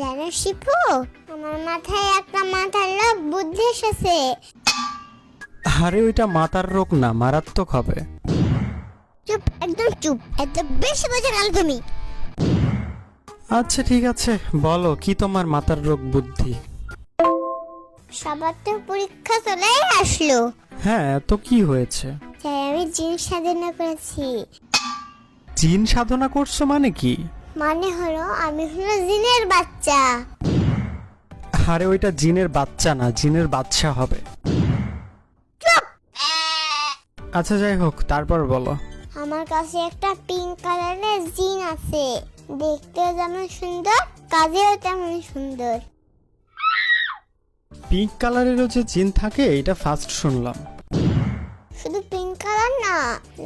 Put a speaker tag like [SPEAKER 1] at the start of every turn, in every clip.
[SPEAKER 1] জানো শিপু? আমার মাথায় একটা মাথার লোক বুদ্ধি এসেছে।
[SPEAKER 2] আরে ওইটা মাথার রোগ না মারাত্মক হবে।
[SPEAKER 1] চুপ একদম চুপ এত বেশি বোঝা গেল তুমি।
[SPEAKER 2] আচ্ছা ঠিক আছে বলো কি তোমার মাথার রোগ বুদ্ধি?
[SPEAKER 1] সবার তো পরীক্ষা চলেই আসলো।
[SPEAKER 2] হ্যাঁ তো কি হয়েছে?
[SPEAKER 1] তাই আমি জিন সাধনা করেছি।
[SPEAKER 2] জিন সাধনা করছ মানে কি?
[SPEAKER 1] মানে হলো আমি হলো জিনের বাচ্চা।
[SPEAKER 2] আরে ওইটা জিনের বাচ্চা না জিনের বাচ্চা হবে। আচ্ছা যাই হোক তারপর বলো।
[SPEAKER 1] আমার কাছে একটা পিঙ্ক কালারের জিন আছে। দেখতে যেমন সুন্দর কাজেও তেমন সুন্দর।
[SPEAKER 2] পিঙ্ক কালারেরও যে জিন থাকে এটা ফার্স্ট শুনলাম।
[SPEAKER 1] শুধু পিঙ্ক কালার না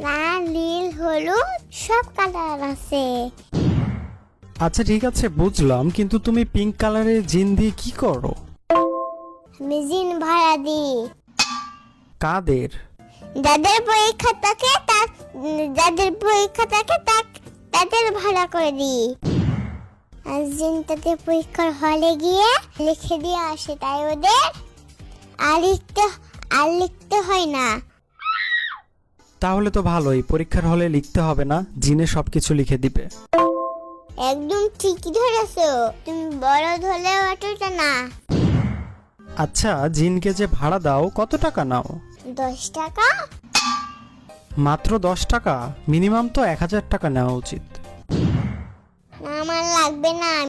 [SPEAKER 1] লাল নীল হলুদ সব কালার আছে।
[SPEAKER 2] আচ্ছা ঠিক আছে বুঝলাম কিন্তু তুমি পিঙ্ক কালারের জিন দিয়ে কি করো?
[SPEAKER 1] আমি জিন ভাড়া দিই।
[SPEAKER 2] কাদের?
[SPEAKER 1] যাদের পরীক্ষা থাকে তা যাদের পরীক্ষা থাকে তা তাদের ভাড়া করে দিই। আর জিন তাদের পরীক্ষার হলে গিয়ে লিখে দিয়ে আসে তাই ওদের। আর লিখতে আর লিখতে হয় না।
[SPEAKER 2] তাহলে তো ভালোই পরীক্ষার হলে লিখতে হবে না জিনে সবকিছু লিখে দিবে।
[SPEAKER 1] একদম ঠিকই ধরেছো। তুমি বড় হলেও অতটা না।
[SPEAKER 2] আচ্ছা জিনকে যে ভাড়া দাও কত টাকা নাও?
[SPEAKER 1] দশ টাকা?
[SPEAKER 2] মাত্র দশ টাকা মিনিমাম তো এক হাজার টাকা নেওয়া উচিত।
[SPEAKER 1] না আমার লাগবে না।